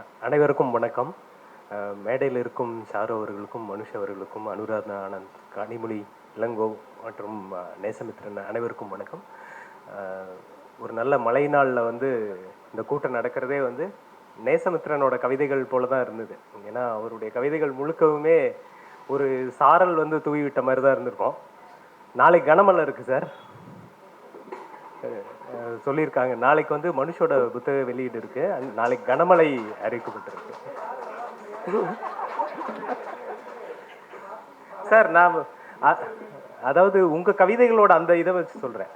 அனைவருக்கும் வணக்கம். மேடையில் இருக்கும் சாரு அவர்களுக்கும் மனுஷ் அவர்களுக்கும் அனுராதா ஆனந்த் கனிமொழி இளங்கோ மற்றும் நேசமித்ரன் அனைவருக்கும் வணக்கம். ஒரு நல்ல மழை நாளில் வந்து இந்த கூட்டம் நடக்கிறதே வந்து நேசமித்ரனோட கவிதைகள் போல தான் இருந்தது. ஏன்னா அவருடைய கவிதைகள் முழுக்கவுமே ஒரு சாரல் வந்து தூவி விட்ட மாதிரி தான் இருந்திருக்கும். நாளைக்கு கனமழை இருக்குது சார். சொல்லியிருக்காங்க. நாளைக்கு வந்து மனுஷோட புத்தக வெளியீடு இருக்கு. நாளைக்கு கனமழை அறிவிக்கப்பட்டிருக்கு. சார் நான் அதாவது உங்க கவிதைகளோட அந்த இதை வச்சு சொல்றேன்.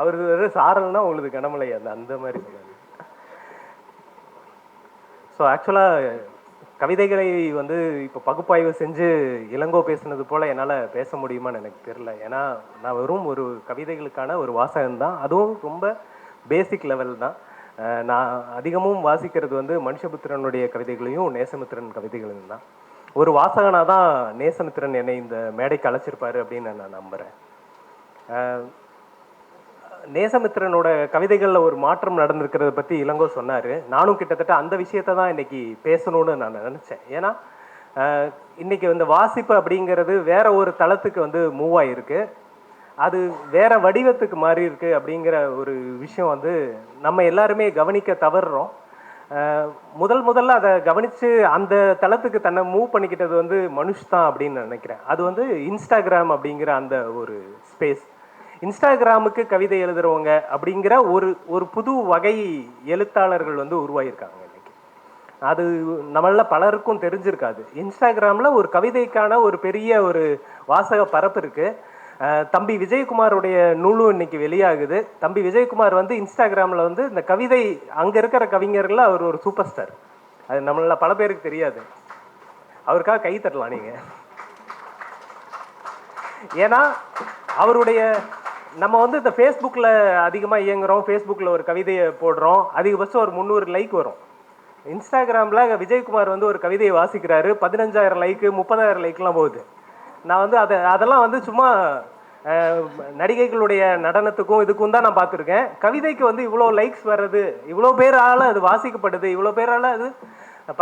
அவரு சாரல்னா உங்களுக்கு கனமழை அந்த அந்த மாதிரி சொல்றாங்க ஸோ ஆக்சுவலாக கவிதைகளை வந்து இப்போ பகுப்பாய்வு செஞ்சு இளங்கோ பேசுனது போல் என்னால் பேச முடியுமான்னு எனக்கு தெரில ஏன்னா நான் வெறும் ஒரு கவிதைகளுக்கான ஒரு வாசகம் தான். அதுவும் ரொம்ப பேசிக் லெவல் தான். நான் அதிகமும் வாசிக்கிறது வந்து மனுஷபுத்திரனுடைய கவிதைகளையும் நேசமித்திரன் கவிதைகளையும் தான். ஒரு வாசகனாக தான் நேசமித்திரன் என்னை இந்த மேடைக்கு அழைச்சிருப்பாரு அப்படின்னு நான் நம்புகிறேன் நேசமித்திரனோட கவிதைகளில் ஒரு மாற்றம் நடந்திருக்கிறத பற்றி இளங்கோ சொன்னார். நானும் கிட்டத்தட்ட அந்த விஷயத்தை தான் இன்னைக்கு பேசணும்னு நான் நினச்சேன். ஏன்னா இன்றைக்கி இன்னைக்கு வாசிப்பு அப்படிங்கிறது வேற ஒரு தளத்துக்கு வந்து மூவ் ஆகிருக்கு அது வேற வடிவத்துக்கு மாறி இருக்கு அப்படிங்கிற ஒரு விஷயம் வந்து நம்ம எல்லாருமே கவனிக்க தவறுறோம். முதல் முதல்ல அதை கவனித்து அந்த தளத்துக்கு தன்னை மூவ் பண்ணிக்கிட்டது வந்து மனுஷ் தான் அப்படின்னு நினைக்கிறேன். அது வந்து இன்ஸ்டாகிராம் அப்படிங்கிற அந்த ஒரு ஸ்பேஸ் இன்ஸ்டாகிராமுக்கு கவிதை எழுதுறவங்க அப்படிங்கிற ஒரு ஒரு புது வகை எழுத்தாளர்கள் வந்து உருவாகியிருக்காங்க இன்னைக்கு. அது நம்மள பலருக்கும் தெரிஞ்சிருக்காது. இன்ஸ்டாகிராமில் ஒரு கவிதைக்கான ஒரு பெரிய ஒரு வாசக பரப்பு இருக்கு. தம்பி விஜயகுமாருடைய நூலும் இன்னைக்கு வெளியாகுது. தம்பி விஜயகுமார் வந்து இன்ஸ்டாகிராமில் வந்து இந்த கவிதை அங்கே இருக்கிற கவிஞர்களில் அவர் ஒரு சூப்பர் ஸ்டார். அது நம்மள பல பேருக்கு தெரியாது. அவருக்காக கை தட்டலாம் நீங்கள் ஏன்னா அவருடைய நம்ம வந்து இந்த ஃபேஸ்புக்கில் அதிகமாக இயங்குகிறோம் ஃபேஸ்புக்கில் ஒரு கவிதையை போடுறோம். அதிகபட்சம் ஒரு முந்நூறு லைக் வரும். இன்ஸ்டாகிராமில் விஜயகுமார் வந்து ஒரு கவிதையை வாசிக்கிறாரு. பதினஞ்சாயிரம் லைக்கு முப்பதாயிரம் லைக்லாம் போகுது. நான் வந்து அதை அதெல்லாம் வந்து சும்மா நடிகைகளுடைய நடனத்துக்கும் இதுக்கும் தான் நான் பார்த்துருக்கேன். கவிதைக்கு வந்து இவ்வளோ லைக்ஸ் வர்றது இவ்வளோ பேரால் அது வாசிக்கப்படுது இவ்வளோ பேரால் அது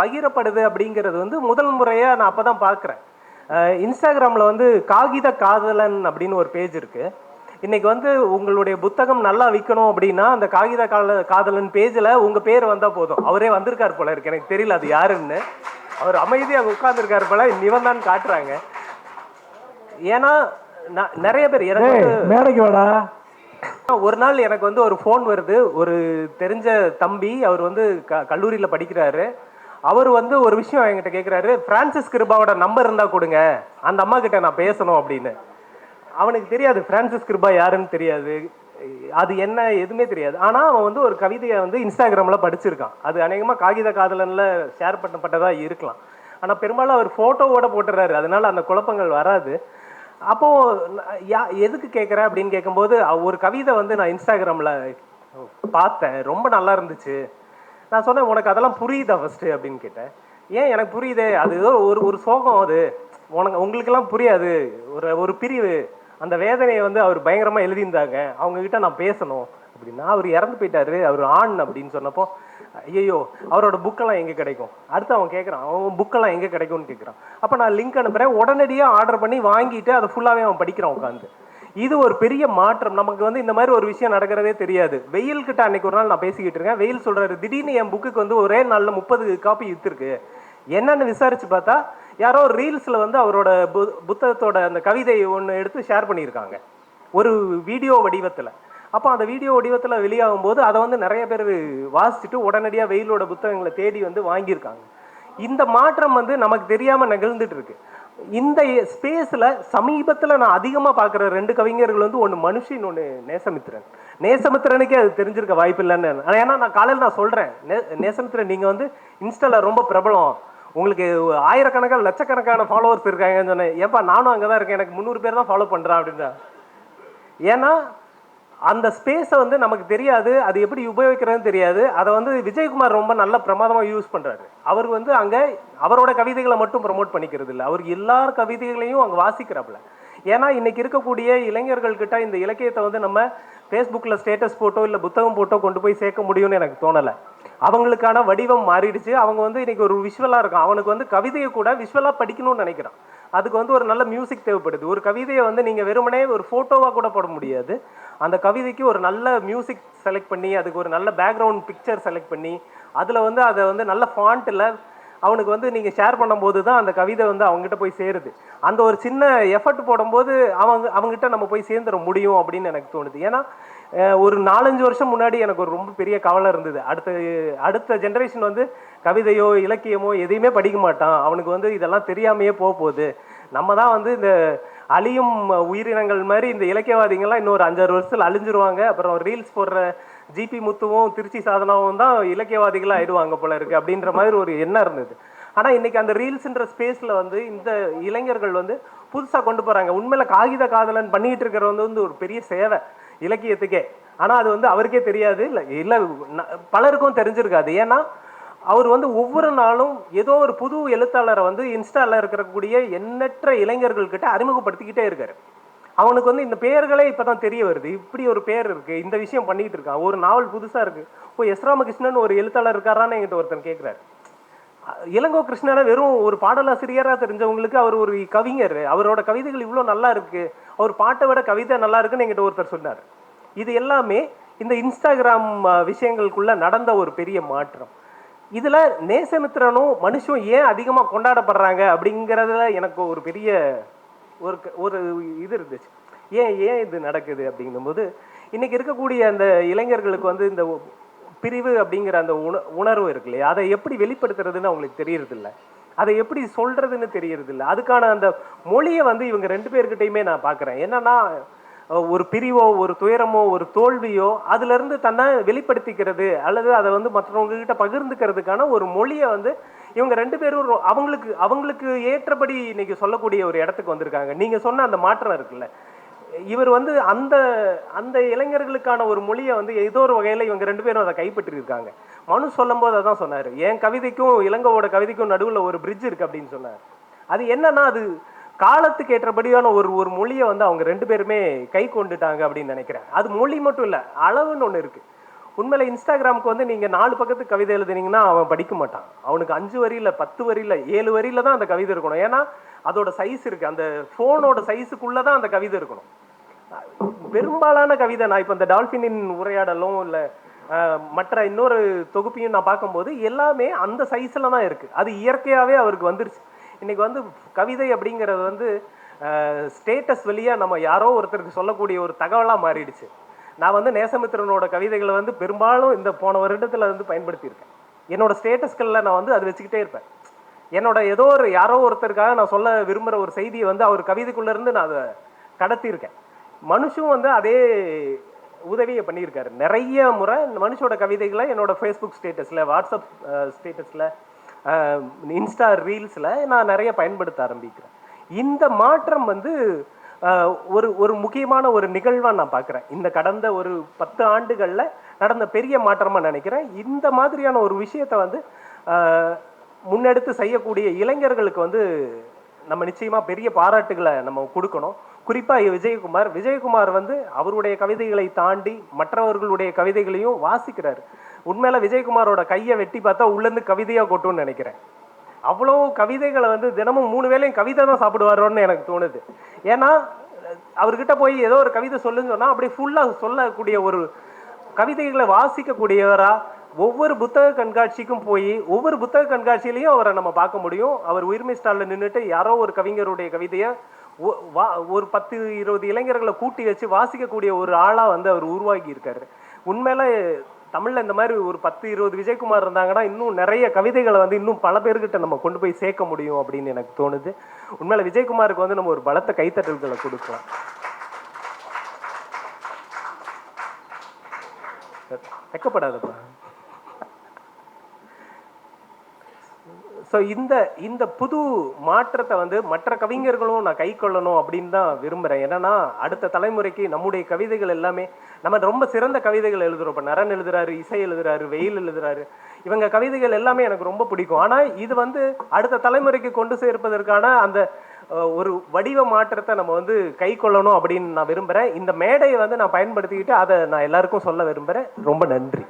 பகிரப்படுது அப்படிங்கிறது வந்து முதல் முறையாக நான் அப்போ தான் பார்க்குறேன் இன்ஸ்டாகிராமில் வந்து காகித காதலன் அப்படின்னு ஒரு பேஜ் இருக்குது இன்னைக்கு வந்து உங்களுடைய புத்தகம் நல்லா விற்கணும் அப்படின்னா அந்த காகித கால காதலன் பேஜில் உங்கள் பேர் வந்தால் போதும். அவரே வந்திருக்கார் போல இருக்கு. எனக்கு தெரியல அது யாருன்னு. அவர் அமைதியாக உட்கார்ந்துருக்காரு போல. நிவன் தான் காட்டுறாங்க. ஏன்னா நிறைய பேர் எனக்கு மேடைக்கு வாடா. ஒரு நாள் எனக்கு வந்து ஒரு ஃபோன் வருது. ஒரு தெரிஞ்ச தம்பி அவர் வந்து க கல்லூரியில் படிக்கிறாரு. அவர் வந்து ஒரு விஷயம் என்கிட்ட கேட்குறாரு பிரான்சிஸ் கிருபாவோட நம்பர் இருந்தால் கொடுங்க. அந்த அம்மா கிட்ட நான் பேசணும் அப்படின்னு. அவனுக்கு தெரியாது பிரான்சிஸ் கிருபா யாருன்னு தெரியாது. அது என்ன எதுவுமே தெரியாது. ஆனால் அவன் வந்து ஒரு கவிதையை வந்து இன்ஸ்டாகிராமில் படிச்சிருக்கான். அது அநேகமாக காகித காதலனில் ஷேர் பண்ணப்பட்டதாக இருக்கலாம். ஆனால் பெரும்பாலும் அவர் ஃபோட்டோவோட போட்டுறாரு. அதனால அந்த குழப்பங்கள் வராது. அப்போது யா எதுக்கு கேட்குற அப்படின்னு கேட்கும்போது ஒரு கவிதை வந்து நான் இன்ஸ்டாகிராமில் பார்த்தேன். ரொம்ப நல்லா இருந்துச்சு. நான் சொன்னேன் உனக்கு அதெல்லாம் புரியுதா ஃபஸ்ட்டு அப்படின்னு கேட்டேன். ஏன் எனக்கு புரியுதே? அது ஏதோ ஒரு ஒரு சோகம் அது. உனக்கு உங்களுக்கெல்லாம் புரியாது. ஒரு ஒரு பிரிவு. அந்த வேதனையை வந்து அவர் பயங்கரமாக எழுதியிருந்தாங்க. அவங்க கிட்ட நான் பேசணும். அப்படின்னா அவர் இறந்து போயிட்டாரு. அவர் ஆண் அப்படின்னு சொன்னப்போ ஐயோ அவரோட புக்கெல்லாம் எங்கே கிடைக்கும்? அடுத்து அவன் கேட்குறான் அவன் புக்கெல்லாம் எங்கே கிடைக்கும்னு கேட்குறான் அப்போ நான் லிங்க் அனுப்புகிறேன் உடனடியாக ஆர்டர் பண்ணி வாங்கிட்டு அதை ஃபுல்லாகவே அவன் படிக்கிறான் உட்காந்து இது ஒரு பெரிய மாற்றம். நமக்கு வந்து இந்த மாதிரி ஒரு விஷயம் நடக்கிறதே தெரியாது. வெயில் கிட்ட அன்னைக்கு ஒரு நாள் நான் பேசிக்கிட்டு இருக்கேன். வெயில் சொல்கிறாரு திடீர்னு என் புக்குக்கு வந்து ஒரே நாளில் முப்பது காப்பி விற்றுருக்கு என்னன்னு விசாரிச்சு பார்த்தா யாரோ ரீல்ஸில் வந்து அவரோட பு- புத்தகத்தோட அந்த கவிதை ஒன்று எடுத்து ஷேர் பண்ணியிருக்காங்க. ஒரு வீடியோ வடிவத்தில். அப்போ அந்த வீடியோ வடிவத்தில் வெளியாகும் போது அதை வந்து நிறைய பேர் வாசிச்சுட்டு உடனடியாக வெயிலோட புத்தகங்களை தேடி வந்து வாங்கியிருக்காங்க. இந்த மாற்றம் வந்து நமக்கு தெரியாமல் நிகழ்ந்துட்டு இருக்கு இந்த ஸ்பேஸில் சமீபத்தில் நான் அதிகமாக பார்க்குற ரெண்டு கவிஞர்கள் வந்து ஒன்று மனுஷின் ஒன்று நேசமித்திரன். நேசமித்திரனுக்கே அது தெரிஞ்சிருக்க வாய்ப்பு இல்லைன்னு. ஏன்னா நான் காலையில் நான் சொல்கிறேன் நே நேசமித்திரன் நீங்கள் வந்து இன்ஸ்டால ரொம்ப பிரபலம். உங்களுக்கு ஆயிரக்கணக்கான லட்சக்கணக்கான ஃபாலோவர்ஸ் இருக்காங்கன்னு சொன்னேன். ஏப்பா நானும் அங்கே தான் இருக்கேன். எனக்கு முந்நூறு பேர் தான் ஃபாலோ பண்ணுறேன் அப்படின்னா ஏன்னா அந்த ஸ்பேஸை வந்து நமக்கு தெரியாது. அது எப்படி உபயோகிக்கிறதுன்னு தெரியாது. அதை வந்து விஜயகுமார் ரொம்ப நல்ல பிரமாதமாக யூஸ் பண்ணுறாரு அவர் வந்து அங்கே அவரோட கவிதைகளை மட்டும் ப்ரமோட் பண்ணிக்கிறது இல்லை. அவர் எல்லார் கவிதைகளையும் அங்கே வாசிக்கிறாப்புல. ஏன்னா இன்னைக்கு இருக்கக்கூடிய இளைஞர்கள்கிட்ட இந்த இலக்கியத்தை வந்து நம்ம ஃபேஸ்புக்கில் ஸ்டேட்டஸ் போட்டோ இல்லை புத்தகம் போட்டோ கொண்டு போய் சேர்க்க முடியும்னு எனக்கு தோணலை. அவங்களுக்கான வடிவம் மாறிடுச்சு. அவங்க வந்து இன்னைக்கு ஒரு விஷுவலாக இருக்கும் அவனுக்கு வந்து கவிதையை கூட விஷுவலாக படிக்கணும்னு நினைக்கிறான். அதுக்கு வந்து ஒரு நல்ல மியூசிக் தேவைப்படுது. ஒரு கவிதையை வந்து நீங்கள் வெறுமனே ஒரு ஃபோட்டோவாக கூட போட முடியாது. அந்த கவிதைக்கு ஒரு நல்ல மியூசிக் செலக்ட் பண்ணி அதுக்கு ஒரு நல்ல பேக்ரவுண்ட் பிக்சர் செலக்ட் பண்ணி அதில் வந்து அதை வந்து நல்ல ஃபாண்ட்டில் அவனுக்கு வந்து நீங்கள் ஷேர் பண்ணும்போது தான் அந்த கவிதை வந்து அவங்ககிட்ட போய் சேருது. அந்த ஒரு சின்ன எஃபர்ட் போடும்போது அவங்க அவங்ககிட்ட நம்ம போய் சேர்ந்துட முடியும் அப்படின்னு எனக்கு தோணுது. ஏன்னா ஒரு நாலஞ்சு வருஷம் முன்னாடி எனக்கு ஒரு ரொம்ப பெரிய கவலை இருந்தது. அடுத்த அடுத்த ஜென்ரேஷன் வந்து கவிதையோ இலக்கியமோ எதையுமே படிக்க மாட்டான். அவனுக்கு வந்து இதெல்லாம் தெரியாமையே போக போகுது. நம்ம தான் வந்து இந்த அழியும் உயிரினங்கள் மாதிரி இந்த இலக்கியவாதிகள்லாம் இன்னொரு அஞ்சாறு வருஷத்தில் அழிஞ்சிருவாங்க. அப்புறம் ரீல்ஸ் போடுற ஜிபி முத்துவும் திருச்சி சாதனாவும் தான் இலக்கியவாதிகளாக ஆயிடுவாங்க போல இருக்கு அப்படின்ற மாதிரி ஒரு எண்ணம் இருந்தது. ஆனால் இன்னைக்கு அந்த ரீல்ஸ்ன்ற ஸ்பேஸில் வந்து இந்த இளைஞர்கள் வந்து புதுசாக கொண்டு போகிறாங்க உண்மையில் காகித காதலன் பண்ணிகிட்டு இருக்கிற வந்து வந்து ஒரு பெரிய சேவை. இலக்கியத்துக்கே. ஆனால் அது வந்து அவருக்கே தெரியாது. இல்லை இல்லை பலருக்கும் தெரிஞ்சிருக்காது. ஏன்னா அவர் வந்து ஒவ்வொரு நாளும் ஏதோ ஒரு புது எழுத்தாளரை வந்து இன்ஸ்டால இருக்கக்கூடிய எண்ணற்ற இளைஞர்கள்கிட்ட அறிமுகப்படுத்திக்கிட்டே இருக்காரு. அவனுக்கு வந்து இந்த பெயர்களே இப்போ தான் தெரிய வருது. இப்படி ஒரு பேர் இருக்குது இந்த விஷயம் பண்ணிகிட்டு இருக்கான். ஒரு நாவல் புதுசாக இருக்குது ஓ எஸ். ராமகிருஷ்ணன் ஒரு எழுத்தாளர் இருக்காரான்னு என்கிட்ட ஒருத்தன் கேட்குறாரு இளங்கோ கிருஷ்ணனை வெறும் ஒரு பாடலாசிரியராக தெரிஞ்சவங்களுக்கு அவர் ஒரு கவிஞர். அவரோட கவிதைகள் இவ்வளோ நல்லா இருக்குது அவர் பாட்டை விட கவிதை நல்லா இருக்குன்னு என்கிட்ட ஒருத்தர் சொன்னார். இது எல்லாமே இந்த இன்ஸ்டாகிராம் விஷயங்களுக்குள்ளே விஷயங்களுக்குள்ள நடந்த ஒரு பெரிய மாற்றம். இதில் நேசமித்திரனும் மனுஷன் ஏன் அதிகமாக கொண்டாடப்படுறாங்க அப்படிங்கிறதுல எனக்கு ஒரு பெரிய ஒரு க- ஒரு இது இருந்துச்சு. ஏன் ஏன் இது நடக்குது அப்படிங்கும்போது இன்றைக்கி இருக்கக்கூடிய அந்த இளைஞர்களுக்கு வந்து இந்த பிரிவு அப்படிங்கிற அந்த உண உணர்வு இருக்கு இல்லையா? அதை எப்படி வெளிப்படுத்துறதுன்னு அவங்களுக்கு தெரியறதில்லை. அதை எப்படி சொல்கிறதுன்னு தெரியறது இல்லை அதுக்கான அந்த மொழியை வந்து இவங்க ரெண்டு பேர்கிட்டையுமே நான் பார்க்குறேன். என்னன்னா ஒரு பிரிவோ ஒரு துயரமோ ஒரு தோல்வியோ அதுலேருந்து தன்னை வெளிப்படுத்திக்கிறது அல்லது அதை வந்து மற்றவங்ககிட்ட பகிர்ந்துக்கிறதுக்கான ஒரு மொழியை வந்து இவங்க ரெண்டு பேரும் ரொ- அவங்களுக்கு அவங்களுக்கு ஏற்றபடி இன்னைக்கு சொல்லக்கூடிய ஒரு இடத்துக்கு வந்திருக்காங்க. நீங்கள் சொன்ன அந்த மாற்றம் இருக்குல்ல. இவர் வந்து அந்த அந்த இளைஞர்களுக்கான ஒரு மொழியை வந்து ஏதோ ஒரு வகையில் இவங்க ரெண்டு பேரும் அதை கைப்பற்றிருக்காங்க. மனு சொல்லும்போது அதான் சொன்னார் என் கவிதைக்கும் இளங்கோவோட கவிதைக்கும் நடுவில் ஒரு பிரிட்ஜ் இருக்கு அப்படின்னு சொன்னார். அது என்னன்னா அது காலத்துக்கு ஏற்றபடியான ஒரு ஒரு மொழியை வந்து அவங்க ரெண்டு பேருமே கை கொண்டுட்டாங்க அப்படின்னு நினைக்கிறேன். அது மொழி மட்டும் இல்லை அளவுன்னு ஒன்று இருக்குது உண்மையில இன்ஸ்டாகிராமுக்கு வந்து நீங்கள் நாலு பக்கத்துக்கு கவிதை எழுதுனீங்கன்னா அவன் படிக்க மாட்டான். அவனுக்கு அஞ்சு வரியில பத்து வரியில ஏழு வரியில் தான் அந்த கவிதை இருக்கணும். ஏன்னா அதோட சைஸ் இருக்குது அந்த ஃபோனோட சைஸுக்குள்ளே தான் அந்த கவிதை இருக்கணும். பெரும்பாலான கவிதை நான் இப்போ இந்த டால்ஃபினின் உரையாடலும் இல்லை மற்ற இன்னொரு தொகுப்பையும் நான் பார்க்கும்போது எல்லாமே அந்த சைஸில் தான் இருக்குது அது இயற்கையாகவே அவருக்கு வந்துருச்சு. இன்றைக்கி வந்து கவிதை அப்படிங்கிறது வந்து ஸ்டேட்டஸ் வழியாக நம்ம யாரோ ஒருத்தருக்கு சொல்லக்கூடிய ஒரு தகவலாக மாறிடுச்சு. நான் வந்து நேசமித்திரனோட கவிதைகளை வந்து பெரும்பாலும் இந்த போன வருடத்தில் வந்து பயன்படுத்தியிருக்கேன். என்னோட ஸ்டேட்டஸ்களில் நான் வந்து அது வச்சுக்கிட்டே இருப்பேன். என்னோட ஏதோ ஒரு யாரோ ஒருத்தருக்காக நான் சொல்ல விரும்புகிற ஒரு செய்தியை வந்து அவர் கவிதைக்குள்ளேருந்து நான் அதை கடத்தியிருக்கேன். மனுஷும் வந்து அதே உதவியை பண்ணியிருக்காரு. நிறைய முறை இந்த மனுஷோட கவிதைகளை என்னோட ஃபேஸ்புக் ஸ்டேட்டஸில் வாட்ஸ்அப் ஸ்டேட்டஸில் இன்ஸ்டா ரீல்ஸில் நான் நிறைய பயன்படுத்த ஆரம்பிக்கிறேன். இந்த மாற்றம் வந்து ஒரு ஒரு முக்கியமான ஒரு நிகழ்வாக நான் பார்க்குறேன். இந்த கடந்த ஒரு பத்து ஆண்டுகளில் நடந்த பெரிய மாற்றமாக நினைக்கிறேன். இந்த மாதிரியான ஒரு விஷயத்தை வந்து முன்னெடுத்து செய்யக்கூடிய இளைஞர்களுக்கு வந்து நம்ம நிச்சயமாக பெரிய பாராட்டுகளை நம்ம கொடுக்கணும். குறிப்பாக விஜயகுமார். விஜயகுமார் வந்து அவருடைய கவிதைகளை தாண்டி மற்றவர்களுடைய கவிதைகளையும் வாசிக்கிறார். உண்மையில விஜயகுமாரோட கையை வெட்டி பார்த்தா உள்ளேருந்து கவிதையாக கொட்டும்னு நினைக்கிறேன். அவ்வளோ கவிதைகளை வந்து தினமும் மூணு வேளையும் கவிதை தான் சாப்பிடுவாரோன்னு எனக்கு தோணுது. ஏன்னா அவர்கிட்ட போய் ஏதோ ஒரு கவிதை சொல்லுன்னு சொன்னால் அப்படியே ஃபுல்லாக சொல்லக்கூடிய ஒரு கவிதைகளை வாசிக்கக்கூடியவரா ஒவ்வொரு புத்தக கண்காட்சிக்கும் போய் ஒவ்வொரு புத்தக கண்காட்சியிலையும் அவரை நம்ம பார்க்க முடியும். அவர் உயிர்மை ஸ்டாலில் நின்றுட்டு யாரோ ஒரு கவிஞருடைய கவிதையை ஒ- வா- ஒரு பத்து இருபது இளைஞர்களை கூட்டி வச்சு வாசிக்கக்கூடிய ஒரு ஆளாக வந்து அவர் உருவாக்கி இருக்காரு உண்மையில தமிழில் இந்த மாதிரி ஒரு பத்து இருபது விஜயகுமார் இருந்தாங்கன்னா இன்னும் நிறைய கவிதைகளை வந்து இன்னும் பல பேர்கிட்ட நம்ம கொண்டு போய் சேர்க்க முடியும் அப்படின்னு எனக்கு தோணுது. உண்மையில விஜயகுமாருக்கு வந்து நம்ம ஒரு பலத்த கைத்தட்டல்களை கொடுக்கலாம். வெக்கப்படாதப்பா ஸோ இந்த இந்த புது மாற்றத்தை வந்து மற்ற கவிஞர்களும் நான் கை கொள்ளணும் அப்படின்னு தான் விரும்புகிறேன் என்னன்னா அடுத்த தலைமுறைக்கு நம்முடைய கவிதைகள் எல்லாமே நம்ம ரொம்ப சிறந்த கவிதைகள் எழுதுறோம். இப்போ நரன் எழுதுறாரு இசை எழுதுறாரு வெயில் எழுதுறாரு. இவங்க கவிதைகள் எல்லாமே எனக்கு ரொம்ப பிடிக்கும். ஆனால் இது வந்து அடுத்த தலைமுறைக்கு கொண்டு சேர்ப்பதற்கான அந்த ஒரு வடிவ மாற்றத்தை நம்ம வந்து கை கொள்ளணும் அப்படின்னு நான் விரும்புகிறேன் இந்த மேடையை வந்து நான் பயன்படுத்திக்கிட்டு அதை நான் எல்லாருக்கும் சொல்ல விரும்புகிறேன் ரொம்ப நன்றி.